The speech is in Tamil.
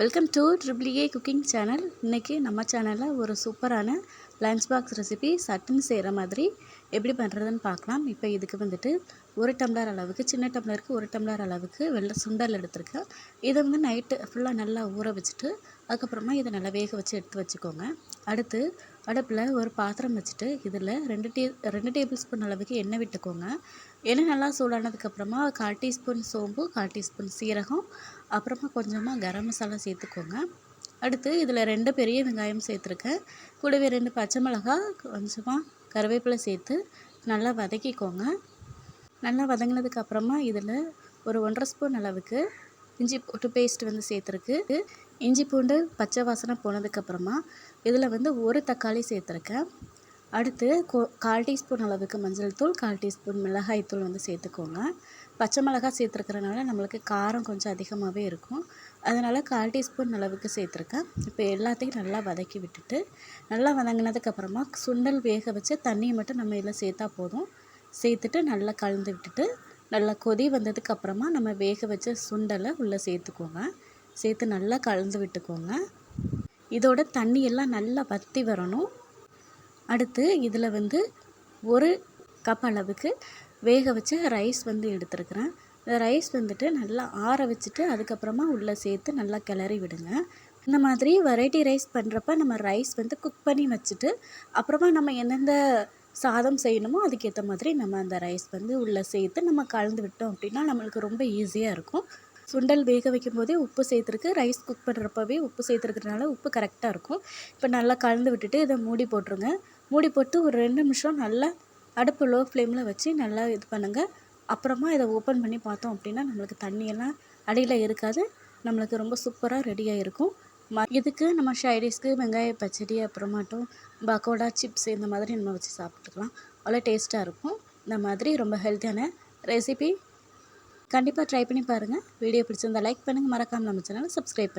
Welcome to triple cooking channel இன்றைக்கி நம்ம சேனலில் ஒரு சூப்பரான லஞ்ச் பாக்ஸ் ரெசிபி சட்டுன்னு செய்கிற மாதிரி எப்படி பண்ணுறதுன்னு பார்க்கலாம். இப்போ இதுக்கு வந்துட்டு ஒரு டம்ளர் அளவுக்கு சின்ன டம்ளருக்கு ஒரு டம்ளர் அளவுக்கு வெள்ளை சுண்டல் எடுத்திருக்கேன். இதை வந்து நைட்டு ஃபுல்லாக நல்லா ஊற வச்சுட்டு அதுக்கப்புறமா இதை நல்லா வேக வச்சு எடுத்து வச்சுக்கோங்க. அடுத்து அடுப்பில் ஒரு பாத்திரம் வச்சுட்டு இதில் ரெண்டு டீ ரெண்டு டேபிள் ஸ்பூன் அளவுக்கு எண்ணெய் விட்டுக்கோங்க. எண்ணெய் நல்லா சூடானதுக்கப்புறமா கால் டீஸ்பூன் சோம்பு கால் டீஸ்பூன் சீரகம் அப்புறமா கொஞ்சமாக கரம் மசாலா சேர்த்துக்கோங்க. அடுத்து இதில் ரெண்டு பெரிய வெங்காயம் சேர்த்துருக்கேன். கூடவே ரெண்டு பச்சை மிளகா கொஞ்சமாக கருவேப்பிலை சேர்த்து நல்லா வதக்கிக்கோங்க. நல்லா வதங்கினதுக்கு அப்புறமா இதில் ஒரு ஒன்றரை ஸ்பூன் அளவுக்கு இஞ்சி போட்டு பேஸ்ட் வந்து சேர்த்துருக்கு. இஞ்சி பூண்டு பச்சை வாசனை போனதுக்கப்புறமா இதில் வந்து ஒரு தக்காளி சேர்த்துருக்கேன். அடுத்து கோ கால் டீஸ்பூன் அளவுக்கு மஞ்சள் தூள் கால் டீஸ்பூன் மிளகாய் தூள் வந்து சேர்த்துக்கோங்க. பச்சை மிளகாய் சேர்த்துருக்கிறனால நம்மளுக்கு காரம் கொஞ்சம் அதிகமாகவே இருக்கும். அதனால் கால் டீஸ்பூன் அளவுக்கு சேர்த்துருக்கேன். இப்போ எல்லாத்தையும் நல்லா வதக்கி விட்டுட்டு நல்லா வதங்கினதுக்கப்புறமா சுண்டல் வேக வச்சு தண்ணியை மட்டும் நம்ம இதில் சேர்த்தா போதும். சேர்த்துட்டு நல்லா கலந்து விட்டுட்டு நல்லா கொதி வந்ததுக்கப்புறமா நம்ம வேக வச்ச சுண்டலை உள்ளே சேர்த்துக்கோங்க. சேர்த்து நல்லா கலந்து விட்டுக்கோங்க. இதோட தண்ணியெல்லாம் நல்லா வற்றி வரணும். அடுத்து இதில் வந்து ஒரு கப் அளவுக்கு வேக வச்ச ரைஸ் வந்து எடுத்துருக்குறேன். இந்த ரைஸ் வந்துட்டு நல்லா ஆற வச்சுட்டு அதுக்கப்புறமா உள்ளே சேர்த்து நல்லா கிளறி விடுங்க. இந்த மாதிரி வெரைட்டி ரைஸ் பண்ணுறப்ப நம்ம ரைஸ் வந்து குக் பண்ணி வச்சுட்டு அப்புறமா நம்ம எந்தெந்த சாதம் செய்யணுமோ அதுக்கேற்ற மாதிரி நம்ம அந்த ரைஸ் வந்து உள்ளே சேர்த்து நம்ம கலந்து விட்டோம் அப்படின்னா நம்மளுக்கு ரொம்ப ஈஸியாக இருக்கும். சுண்டல் வேக வைக்கும் போதே உப்பு சேர்த்துருக்கு. ரைஸ் குக் பண்ணுறப்பவே உப்பு சேர்த்துருக்கிறதுனால உப்பு கரெக்டாக இருக்கும். இப்போ நல்லா கலந்து விட்டுட்டு இதை மூடி போட்டுருங்க. மூடி போட்டு ஒரு ரெண்டு நிமிஷம் நல்லா அடுப்பு லோ ஃப்ளேமில் வச்சு நல்லா இது பண்ணுங்கள் அப்புறமா இதை ஓப்பன் பண்ணி பார்த்தோம் அப்படின்னா நம்மளுக்கு தண்ணியெல்லாம் அடியில் இருக்காது. நம்மளுக்கு ரொம்ப சூப்பராக ரெடியாக இருக்கும் ம இதுக்கு நம்ம ஷைடிஷ்க்கு வெங்காய பச்சடி அப்புறமாட்டும் பக்கோடா சிப்ஸ் இந்த மாதிரி நம்ம வச்சு சாப்பிட்டுக்கலாம். அவ்வளோ டேஸ்ட்டாக இருக்கும். இந்த மாதிரி ரொம்ப ஹெல்த்தியான ரெசிபி கண்டிப்பாக ட்ரை பண்ணி பாருங்கள் வீடியோ பிடிச்சிருந்தா லைக் பண்ணுங்கள் மறக்காமல் நம்ம சேனலை சப்ஸ்கிரைப் பண்ணி